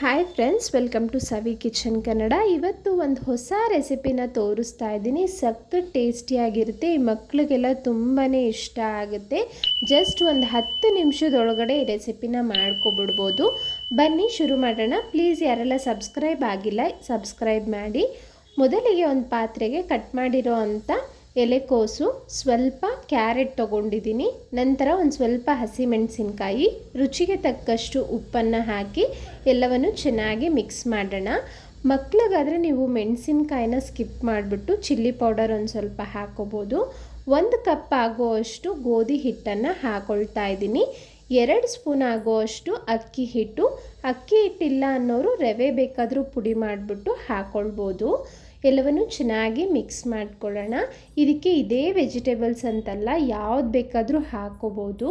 Hi friends welcome to Savi kitchen Kannada ಇವತ್ತು ಒಂದು ಹೊಸ ರೆಸಿಪಿನ ತೋರಿಸ್ತಾ ಇದ್ದೀನಿ ಸಖತ್ ಟೇಸ್ಟಿಯಾಗಿರುತ್ತೆ ಈ ಮಕ್ಕಳಿಗೆಲ್ಲ ತುಂಬಾ ಇಷ್ಟ ಆಗುತ್ತೆ ಜಸ್ಟ್ ಒಂದು ಹತ್ತು ನಿಮಿಷದೊಳಗಡೆ ಈ ರೆಸಿಪಿನ ಮಾಡ್ಕೊಬಿಡ್ಬೋದು ಬನ್ನಿ ಶುರು ಮಾಡೋಣ ಪ್ಲೀಸ್ ಯಾರೆಲ್ಲ ಸಬ್ಸ್ಕ್ರೈಬ್ ಆಗಿಲ್ಲ ಸಬ್ಸ್ಕ್ರೈಬ್ ಮಾಡಿ ಮೊದಲಿಗೆ ಒಂದು ಪಾತ್ರೆಗೆ ಕಟ್ ಮಾಡಿರೋ ಅಂಥ ಎಲೆಕೋಸು ಸ್ವಲ್ಪ ಕ್ಯಾರೆಟ್ ತೊಗೊಂಡಿದ್ದೀನಿ. ನಂತರ ಒಂದು ಸ್ವಲ್ಪ ಹಸಿಮೆಣಸಿನ್ಕಾಯಿ ರುಚಿಗೆ ತಕ್ಕಷ್ಟು ಉಪ್ಪನ್ನು ಹಾಕಿ ಎಲ್ಲವನ್ನು ಚೆನ್ನಾಗಿ ಮಿಕ್ಸ್ ಮಾಡೋಣ. ಮಕ್ಳಿಗಾದರೆ ನೀವು ಮೆಣಸಿನ್ಕಾಯಿನ ಸ್ಕಿಪ್ ಮಾಡಿಬಿಟ್ಟು ಚಿಲ್ಲಿ ಪೌಡರ್ ಒಂದು ಸ್ವಲ್ಪ ಹಾಕೋಬೋದು. ಒಂದು ಕಪ್ ಆಗುವಷ್ಟು ಗೋಧಿ ಹಿಟ್ಟನ್ನು ಹಾಕೊಳ್ತಾ ಇದ್ದೀನಿ. ಎರಡು ಸ್ಪೂನ್ ಆಗುವಷ್ಟು ಅಕ್ಕಿ ಹಿಟ್ಟು. ಅಕ್ಕಿ ಹಿಟ್ಟಿಲ್ಲ ಅನ್ನೋರು ರವೆ ಬೇಕಾದರೂ ಪುಡಿ ಮಾಡಿಬಿಟ್ಟು ಹಾಕ್ಕೊಳ್ಬೋದು ಎಲ್ಲವನ್ನು ಚೆನ್ನಾಗಿ ಮಿಕ್ಸ್ ಮಾಡ್ಕೊಳ್ಳೋಣ. ಇದಕ್ಕೆ ಇದೇ ವೆಜಿಟೇಬಲ್ಸ್ ಅಂತಲ್ಲ, ಯಾವ್ದು ಬೇಕಾದರೂ ಹಾಕೋಬೋದು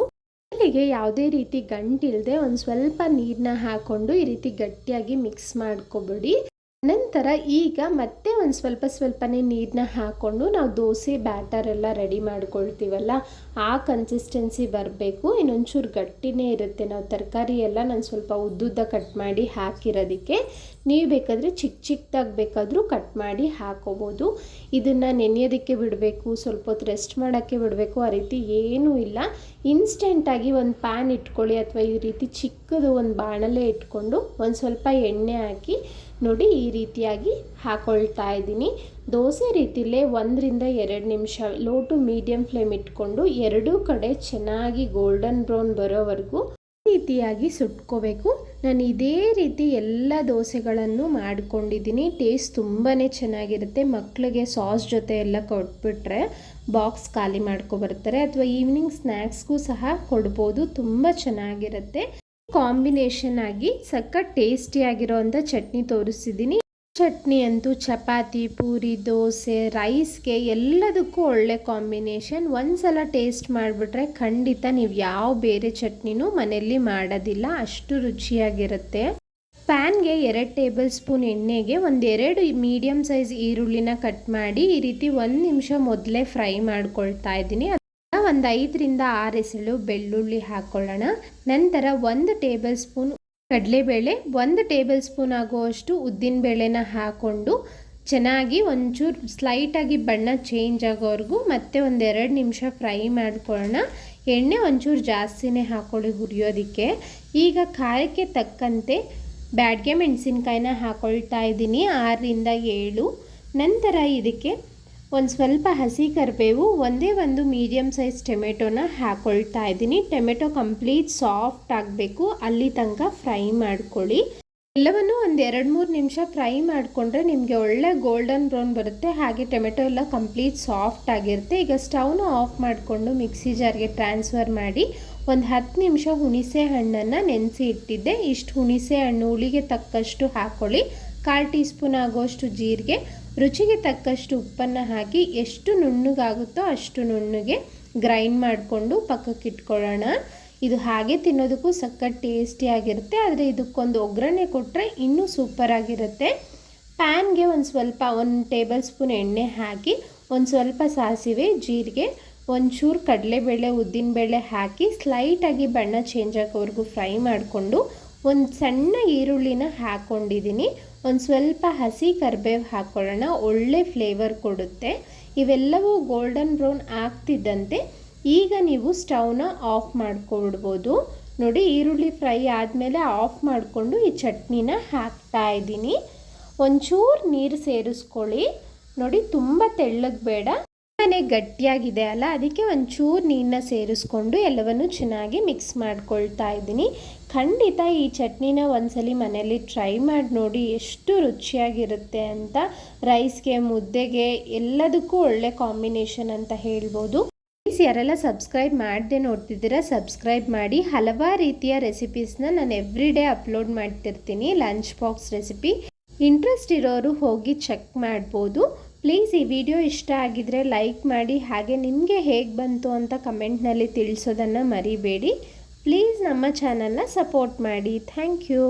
ಇಲ್ಲಿಗೆ ಯಾವುದೇ ರೀತಿ ಗಂಟಿಲ್ಲದೆ ಒಂದು ಸ್ವಲ್ಪ ನೀರನ್ನ ಹಾಕ್ಕೊಂಡು ಈ ರೀತಿ ಗಟ್ಟಿಯಾಗಿ ಮಿಕ್ಸ್ ಮಾಡ್ಕೊಬಿಡಿ. ನಂತರ ಈಗ ಮತ್ತೆ ಒಂದು ಸ್ವಲ್ಪ ಸ್ವಲ್ಪನೇ ನೀರನ್ನ ಹಾಕ್ಕೊಂಡು ನಾವು ದೋಸೆ, ಬ್ಯಾಟರ್ ಎಲ್ಲ ರೆಡಿ ಮಾಡ್ಕೊಳ್ತೀವಲ್ಲ, ಆ ಕನ್ಸಿಸ್ಟೆನ್ಸಿ ಬರಬೇಕು. ಇನ್ನೊಂಚೂರು ಗಟ್ಟಿನೇ ಇರುತ್ತೆ ನಾವು ತರಕಾರಿ ಎಲ್ಲ ನಾನು ಸ್ವಲ್ಪ ಉದ್ದುದ್ದ ಕಟ್ ಮಾಡಿ ಹಾಕಿರೋದಕ್ಕೆ. ನೀವು ಬೇಕಾದರೆ ಚಿಕ್ಕ ಚಿಕ್ಕದಾಗಿ ಬೇಕಾದರೂ ಕಟ್ ಮಾಡಿ ಹಾಕೋಬೋದು. ಇದನ್ನು ನೆನೆಯೋದಕ್ಕೆ ಬಿಡಬೇಕು, ಸ್ವಲ್ಪ ಹೊತ್ತು ರೆಸ್ಟ್ ಮಾಡೋಕ್ಕೆ ಬಿಡಬೇಕು, ಆ ರೀತಿ ಏನೂ ಇಲ್ಲ. ಇನ್ಸ್ಟೆಂಟಾಗಿ ಒಂದು ಪ್ಯಾನ್ ಇಟ್ಕೊಳ್ಳಿ, ಅಥವಾ ಈ ರೀತಿ ಚಿಕ್ಕದು ಒಂದು ಬಾಣಲೆ ಇಟ್ಕೊಂಡು ಒಂದು ಸ್ವಲ್ಪ ಎಣ್ಣೆ ಹಾಕಿ ನೋಡಿ ಈ ರೀತಿಯಾಗಿ ಹಾಕ್ಕೊಳ್ತಾ ಇದ್ದೀನಿ. ದೋಸೆ ರೀತಿಲೇ ಒಂದರಿಂದ ಎರಡು ನಿಮಿಷ ಲೋ ಟು ಮೀಡಿಯಂ ಫ್ಲೇಮ್ ಇಟ್ಕೊಂಡು ಎರಡೂ ಕಡೆ ಚೆನ್ನಾಗಿ ಗೋಲ್ಡನ್ ಬ್ರೌನ್ ಬರೋವರೆಗೂ ರೀತಿಯಾಗಿ ಸುಟ್ಕೋಬೇಕು. ನಾನು ಇದೇ ರೀತಿ ಎಲ್ಲ ದೋಸೆಗಳನ್ನು ಮಾಡ್ಕೊಂಡಿದ್ದೀನಿ. ಟೇಸ್ಟ್ ತುಂಬಾ ಚೆನ್ನಾಗಿರುತ್ತೆ. ಮಕ್ಕಳಿಗೆ ಸಾಸ್ ಜೊತೆ ಎಲ್ಲ ಕೊಟ್ಬಿಟ್ರೆ ಬಾಕ್ಸ್ ಖಾಲಿ ಮಾಡ್ಕೊಬರ್ತಾರೆ ಅಥವಾ ಈವ್ನಿಂಗ್ ಸ್ನ್ಯಾಕ್ಸ್ಗೂ ಸಹ ಕೊಡ್ಬೋದು. ತುಂಬ ಚೆನ್ನಾಗಿರುತ್ತೆ. ಕಾಂಬಿನೇಷನ್ ಆಗಿ ಸಖತ್ ಟೇಸ್ಟಿಯಾಗಿರೋವಂಥ ಚಟ್ನಿ ತೋರಿಸಿದ್ದೀನಿ ಚಟ್ನಿ ಅಂತೂ ಚಪಾತಿ, ಪೂರಿ, ದೋಸೆ, ರೈಸ್ಗೆ ಎಲ್ಲದಕ್ಕೂ ಒಳ್ಳೆ ಕಾಂಬಿನೇಷನ್. ಒಂದ್ಸಲ ಟೇಸ್ಟ್ ಮಾಡಿಬಿಟ್ರೆ ಖಂಡಿತ ನೀವು ಯಾವ ಬೇರೆ ಚಟ್ನಿನೂ ಮನೆಯಲ್ಲಿ ಮಾಡೋದಿಲ್ಲ. ಅಷ್ಟು ರುಚಿಯಾಗಿರುತ್ತೆ. ಪ್ಯಾನ್ಗೆ ಎರಡು ಟೇಬಲ್ ಸ್ಪೂನ್ ಎಣ್ಣೆಗೆ ಒಂದೆರಡು ಮೀಡಿಯಮ್ ಸೈಜ್ ಈರುಳ್ಳಿನ ಕಟ್ ಮಾಡಿ ಈ ರೀತಿ ಒಂದು ನಿಮಿಷ ಮೊದಲೇ ಫ್ರೈ ಮಾಡ್ಕೊಳ್ತಾ ಇದ್ದೀನಿ. ಒಂದು ಐದರಿಂದ ಆರು ಎಸಳು ಬೆಳ್ಳುಳ್ಳಿ ಹಾಕ್ಕೊಳ್ಳೋಣ ನಂತರ ಒಂದು ಟೇಬಲ್ ಸ್ಪೂನ್ ಕಡಲೆಬೇಳೆ, ಒಂದು ಟೇಬಲ್ ಸ್ಪೂನ್ ಆಗುವಷ್ಟು ಉದ್ದಿನಬೇಳೆನ ಹಾಕ್ಕೊಂಡು ಚೆನ್ನಾಗಿ ಒಂಚೂರು ಸ್ಲೈಟಾಗಿ ಬಣ್ಣ ಚೇಂಜ್ ಆಗೋವರೆಗೂ ಮತ್ತೆ ಒಂದೆರಡು ನಿಮಿಷ ಫ್ರೈ ಮಾಡ್ಕೊಳ್ಳೋಣ. ಎಣ್ಣೆ ಒಂಚೂರು ಜಾಸ್ತಿನೇ ಹಾಕ್ಕೊಳ್ಳಿ ಹುರಿಯೋದಕ್ಕೆ. ಈಗ ಖಾರಕ್ಕೆ ತಕ್ಕಂತೆ ಬ್ಯಾಡ್ಗೆ ಮೆಣಸಿನ್ಕಾಯಿನ ಹಾಕ್ಕೊಳ್ತಾ ಇದ್ದೀನಿ ಆರರಿಂದ ಏಳು. ನಂತರ ಇದಕ್ಕೆ ಒಂದು ಸ್ವಲ್ಪ ಹಸಿ ಕರಿಬೇವು, ಒಂದೇ ಒಂದು ಮೀಡಿಯಮ್ ಸೈಜ್ ಟೊಮೆಟೊನ ಹಾಕ್ಕೊಳ್ತಾ ಇದ್ದೀನಿ. ಟೊಮೆಟೊ ಕಂಪ್ಲೀಟ್ ಸಾಫ್ಟ್ ಆಗಬೇಕು. ಅಲ್ಲಿ ತನಕ ಫ್ರೈ ಮಾಡ್ಕೊಳ್ಳಿ. ಎಲ್ಲವನ್ನು ಒಂದು ಎರಡು ಮೂರು ನಿಮಿಷ ಫ್ರೈ ಮಾಡಿಕೊಂಡ್ರೆ ನಿಮಗೆ ಒಳ್ಳೆ ಗೋಲ್ಡನ್ ಬ್ರೌನ್ ಬರುತ್ತೆ. ಹಾಗೆ ಟೊಮೆಟೊ ಎಲ್ಲ ಕಂಪ್ಲೀಟ್ ಸಾಫ್ಟ್ ಆಗಿರುತ್ತೆ. ಈಗ ಸ್ಟವ್ನ ಆಫ್ ಮಾಡಿಕೊಂಡು ಮಿಕ್ಸಿ ಜಾರ್ಗೆ ಟ್ರಾನ್ಸ್ಫರ್ ಮಾಡಿ ಒಂದು ಹತ್ತು ನಿಮಿಷ ಹುಣಿಸೆ ಹಣ್ಣನ್ನು ನೆನೆಸಿ ಇಟ್ಟಿದ್ದೆ. ಇಷ್ಟು ಹುಣಿಸೆ ಹಣ್ಣು ಹುಳಿಗೆ ತಕ್ಕಷ್ಟು ಹಾಕ್ಕೊಳ್ಳಿ ಕಾಲು ಟೀ ಸ್ಪೂನ್ ಆಗೋಷ್ಟು ಜೀರಿಗೆ ರುಚಿಗೆ ತಕ್ಕಷ್ಟು ಉಪ್ಪನ್ನು ಹಾಕಿ ಎಷ್ಟು ನುಣ್ಣಗಾಗುತ್ತೋ ಅಷ್ಟು ನುಣ್ಣಗೆ ಗ್ರೈಂಡ್ ಮಾಡಿಕೊಂಡು ಪಕ್ಕಕ್ಕೆ ಇಟ್ಕೊಳ್ಳೋಣ. ಇದು ಹಾಗೆ ತಿನ್ನೋದಕ್ಕೂ ಸಖತ್ ಟೇಸ್ಟಿಯಾಗಿರುತ್ತೆ ಆದರೆ ಇದಕ್ಕೊಂದು ಒಗ್ಗರಣೆ ಕೊಟ್ಟರೆ ಇನ್ನೂ ಸೂಪರಾಗಿರುತ್ತೆ ಪ್ಯಾನ್ಗೆ ಒಂದು ಸ್ವಲ್ಪ, ಒಂದು ಟೇಬಲ್ ಸ್ಪೂನ್ ಎಣ್ಣೆ ಹಾಕಿ, ಒಂದು ಸ್ವಲ್ಪ ಸಾಸಿವೆ, ಜೀರಿಗೆ, ಒಂಚೂರು ಕಡಲೆಬೇಳೆ, ಉದ್ದಿನಬೇಳೆ ಹಾಕಿ ಸ್ಲೈಟಾಗಿ ಬಣ್ಣ ಚೇಂಜ್ ಆಗೋವರೆಗೂ ಫ್ರೈ ಮಾಡಿಕೊಂಡು ಒಂದು ಸಣ್ಣ ಈರುಳ್ಳಿನ ಹಾಕ್ಕೊಂಡಿದ್ದೀನಿ ಒಂದು ಸ್ವಲ್ಪ ಹಸಿ ಕರಿಬೇವು ಹಾಕ್ಕೊಳ್ಳೋಣ ಒಳ್ಳೆ ಫ್ಲೇವರ್ ಕೊಡುತ್ತೆ. ಇವೆಲ್ಲವೂ ಗೋಲ್ಡನ್ ಬ್ರೌನ್ ಆಗ್ತಿದ್ದಂತೆ. ಈಗ ನೀವು ಸ್ಟವ್ನ ಆಫ್ ಮಾಡಿಕೊಡ್ಬೋದು. ನೋಡಿ, ಈರುಳ್ಳಿ ಫ್ರೈ ಆದಮೇಲೆ ಆಫ್ ಮಾಡಿಕೊಂಡು ಈ ಚಟ್ನಿನ ಹಾಕ್ತಾ ಇದ್ದೀನಿ. ಒಂಚೂರು ನೀರು ಸೇರಿಸ್ಕೊಳ್ಳಿ. ನೋಡಿ, ತುಂಬ ತೆಳ್ಳಗೆ ಬೇಡ. ತುಂಬಾ ಗಟ್ಟಿಯಾಗಿದೆ ಅಲ್ಲ? ಅದಕ್ಕೆ ಒಂಚೂರು ನೀರನ್ನ ಸೇರಿಸ್ಕೊಂಡು ಎಲ್ಲವನ್ನು ಚೆನ್ನಾಗಿ ಮಿಕ್ಸ್ ಮಾಡ್ಕೊಳ್ತಾ ಇದ್ದೀನಿ. ಖಂಡಿತ ಈ ಚಟ್ನಿನ ಒಂದ್ಸಲಿ ಮನೆಯಲ್ಲಿ ಟ್ರೈ ಮಾಡಿ ನೋಡಿ ಎಷ್ಟು ರುಚಿಯಾಗಿರುತ್ತೆ ಅಂತ. ರೈಸ್ಗೆ ಮುದ್ದೆಗೆ ಎಲ್ಲದಕ್ಕೂ ಒಳ್ಳೆ ಕಾಂಬಿನೇಷನ್ ಅಂತ ಹೇಳ್ಬೋದು. ಪ್ಲೀಸ್ ಯಾರೆಲ್ಲ ಸಬ್ಸ್ಕ್ರೈಬ್ ಮಾಡದೆ ನೋಡ್ತಿದ್ದೀರಾ ಸಬ್ಸ್ಕ್ರೈಬ್ ಮಾಡಿ. ಹಲವಾರು ರೀತಿಯ ರೆಸಿಪೀಸ್ನ ನಾನು ಎವ್ರಿ ಡೇ ಅಪ್ಲೋಡ್ ಮಾಡ್ತಿರ್ತೀನಿ ಲಂಚ್ ಬಾಕ್ಸ್ ರೆಸಿಪಿ ಇಂಟ್ರೆಸ್ಟ್ ಇರೋರು ಹೋಗಿ ಚೆಕ್ ಮಾಡ್ಬೋದು. ಪ್ಲೀಸ್ ಈ ವಿಡಿಯೋ ಇಷ್ಟ ಆಗಿದರೆ ಲೈಕ್ ಮಾಡಿ ಹಾಗೆ ನಿಮಗೆ ಹೇಗೆ ಬಂತು ಅಂತ ಕಮೆಂಟ್ನಲ್ಲಿ ತಿಳಿಸೋದನ್ನು ಮರಿಬೇಡಿ. ಪ್ಲೀಸ್ ನಮ್ಮ ಚಾನಲ್ನ ಸಪೋರ್ಟ್ ಮಾಡಿ. Thank you.